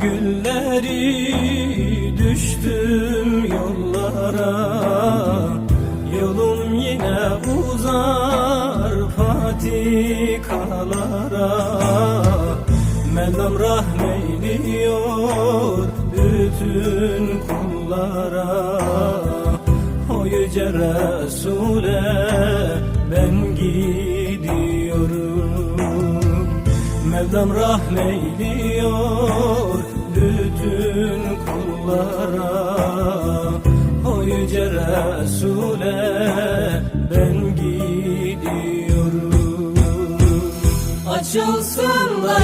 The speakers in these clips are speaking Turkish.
gönülleri düştüm yollara. Yolum yine uzar patikalara. Mevlam rahmeyliyor bütün kullara. O yüce Resul'e ben gidiyorum Mevlam rahmeyliyor bütün kullara. O yüce Resul'e ben gidiyorum. Açılsın da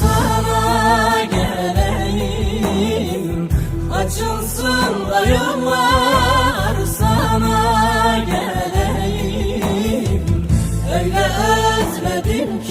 sana geleyim. Açılsın da sana geleyim. Öyle özledim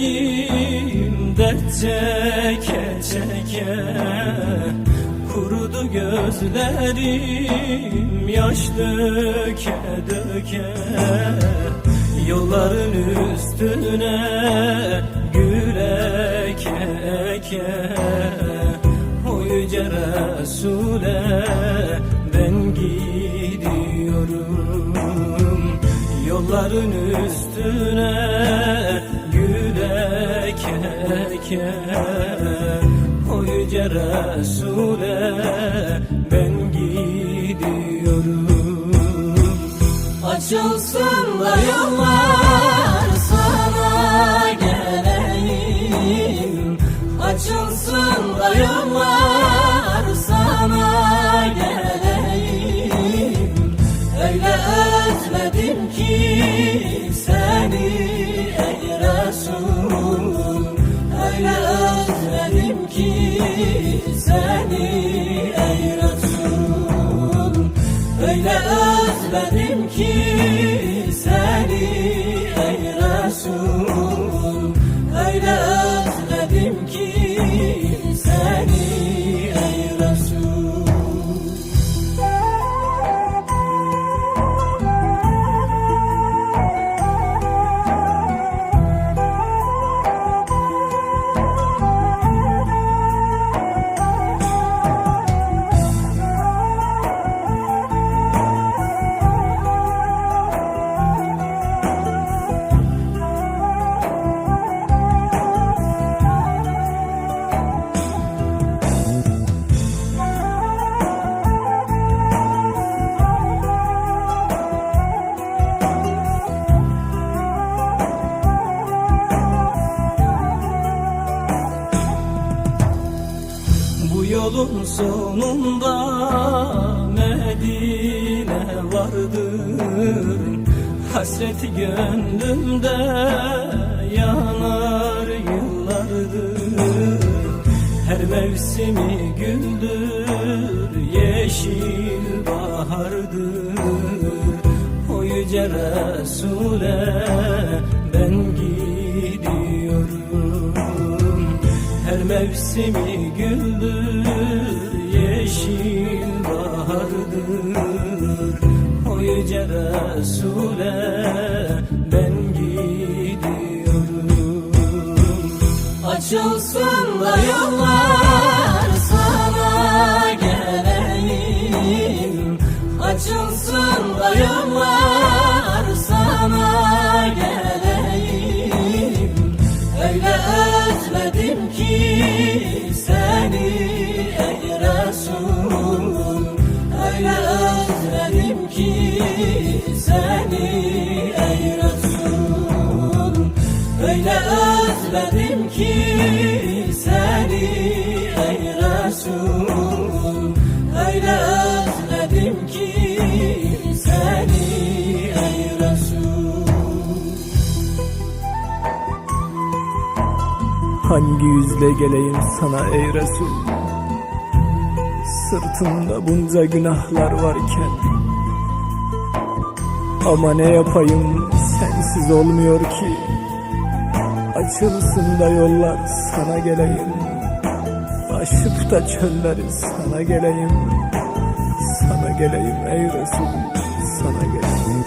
yüreğim dert çeke çeke Kurudu gözlerim yaş döke döke Yolların üstüne gül eke eke O yüce Resul'e ben gidiyorum. Yolların üstüne gül eke eke O ben gidiyorum. Açılsın da yollar sana geleyim Açılsın da yollar Öyle özledim ki yolun sonunda Medine vardır. Hasreti gönlümde yanar yıllardır. Her mevsimi güldür yeşil bahardır. O yüce Resul'e ben gidiyorum mevsimi güldür yeşil bahardır. O yüce Resul'e ben gidiyorum. Açılsın da yollar sana geleyim. Açılsın da yollar Hangi yüzle geleyim sana ey Resul? Sırtımda bunca günahlar varken. Ama ne yapayım? Sensiz olmuyor ki. Açılsın da yollar sana geleyim. Aşıp da çölleri sana geleyim. Sana geleyim ey Resul Sana geleyim